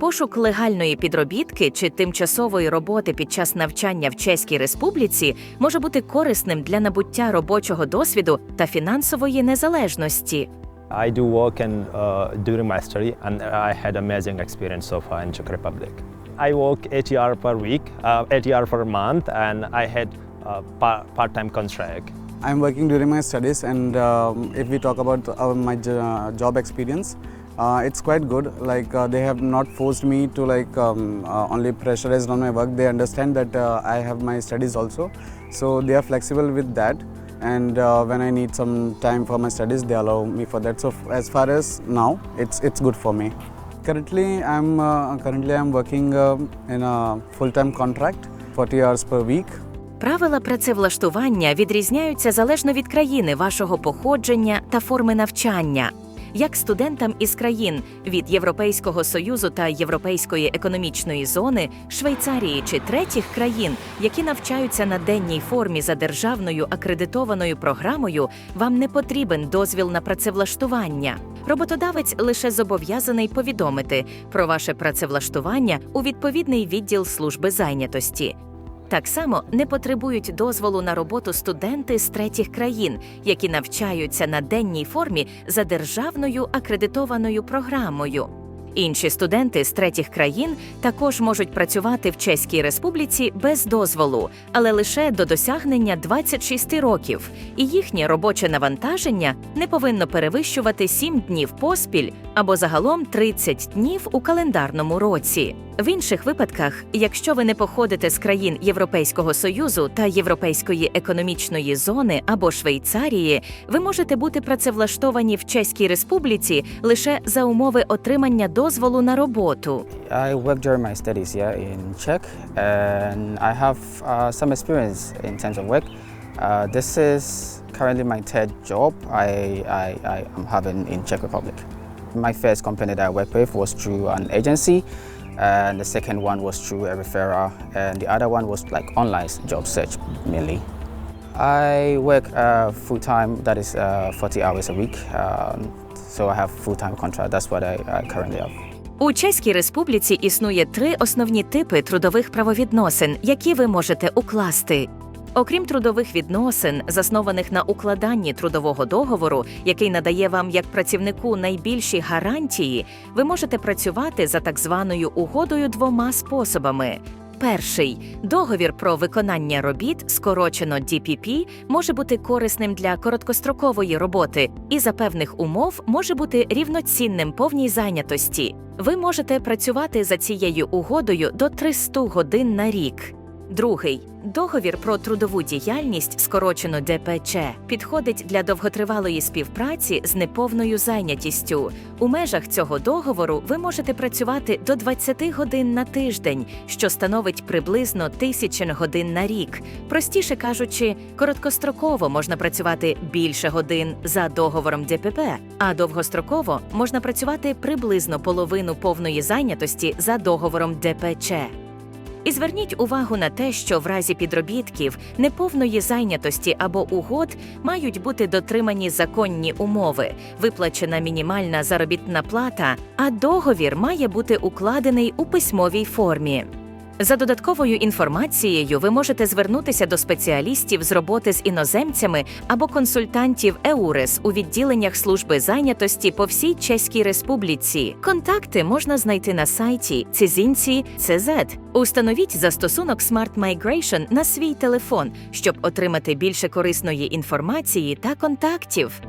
Пошук легальної підробітки чи тимчасової роботи під час навчання в Чеській Республіці може бути корисним для набуття робочого досвіду та фінансової незалежності. I do work and uh, during my study, and I had amazing experience so far in Czech Republic. I work 80 hours per week, uh, 80 hours per month, and I had a part-time contract. I'm working during my studies, and um, if we talk about uh, my jo- job experience, uh, it's quite good. Like uh, they have not forced me to like um, uh, only pressurized on my work. They understand that uh, I have my studies also, so they are flexible with that. And uh, when I need some time for my studies, they allow me for that. So as far as now, it's it's good for me. Currently, I'm uh, currently I'm working um in a full-time contract, 40 hours per week. Правила працевлаштування відрізняються залежно від країни вашого походження та форми навчання. Як студентам із країн від Європейського союзу та Європейської економічної зони, Швейцарії чи третіх країн, які навчаються на денній формі за державною акредитованою програмою, вам не потрібен дозвіл на працевлаштування. Роботодавець лише зобов'язаний повідомити про ваше працевлаштування у відповідний відділ служби зайнятості. Так само не потребують дозволу на роботу студенти з третіх країн, які навчаються на денній формі за державною акредитованою програмою. Інші студенти з третіх країн також можуть працювати в Чеській Республіці без дозволу, але лише до досягнення 26 років, і їхнє робоче навантаження не повинно перевищувати 7 днів поспіль або загалом 30 днів у календарному році. В інших випадках, якщо ви не походите з країн Європейського союзу та Європейської економічної зони або Швейцарії, ви можете бути працевлаштовані в Чеській Республіці лише за умови отримання дозволу на роботу. I worked during my studies here in Czech, and I have uh, some experience in terms of work. Uh, this is currently my third job I, I, I am having in Czech Republic. My first company that I worked with was through an agency, and the second one was through a referral, and the other one was like online job search mainly. I work uh, full time, that is uh, 40 hours a week, um, so I have full time contract. That's what I, I currently have. У Чеській Республіці існує три основні типи трудових правовідносин, які ви можете укласти. Окрім трудових відносин, заснованих на укладанні трудового договору, який надає вам як працівнику найбільші гарантії, ви можете працювати за так званою угодою двома способами. Перший договір про виконання робіт, скорочено DPP, може бути корисним для короткострокової роботи і за певних умов може бути рівноцінним повній зайнятості. Ви можете працювати за цією угодою до 300 годин на рік. Другий договір про трудову діяльність, скорочено ДПЧ, підходить для довготривалої співпраці з неповною зайнятістю. У межах цього договору ви можете працювати до 20 годин на тиждень, що становить приблизно тисячен годин на рік. Простіше кажучи, короткостроково можна працювати більше годин за договором ДПП, а довгостроково можна працювати приблизно половину повної зайнятості за договором ДПЧ. І зверніть увагу на те, що в разі підробітків, неповної зайнятості або угод мають бути дотримані законні умови, виплачена мінімальна заробітна плата, а договір має бути укладений у письмовій формі. За додатковою інформацією ви можете звернутися до спеціалістів з роботи з іноземцями або консультантів ЕУРЕС у відділеннях служби зайнятості по всій Чеській Республіці. Контакти можна знайти на сайті Цизінці Установіть застосунок Smart Migration на свій телефон, щоб отримати більше корисної інформації та контактів.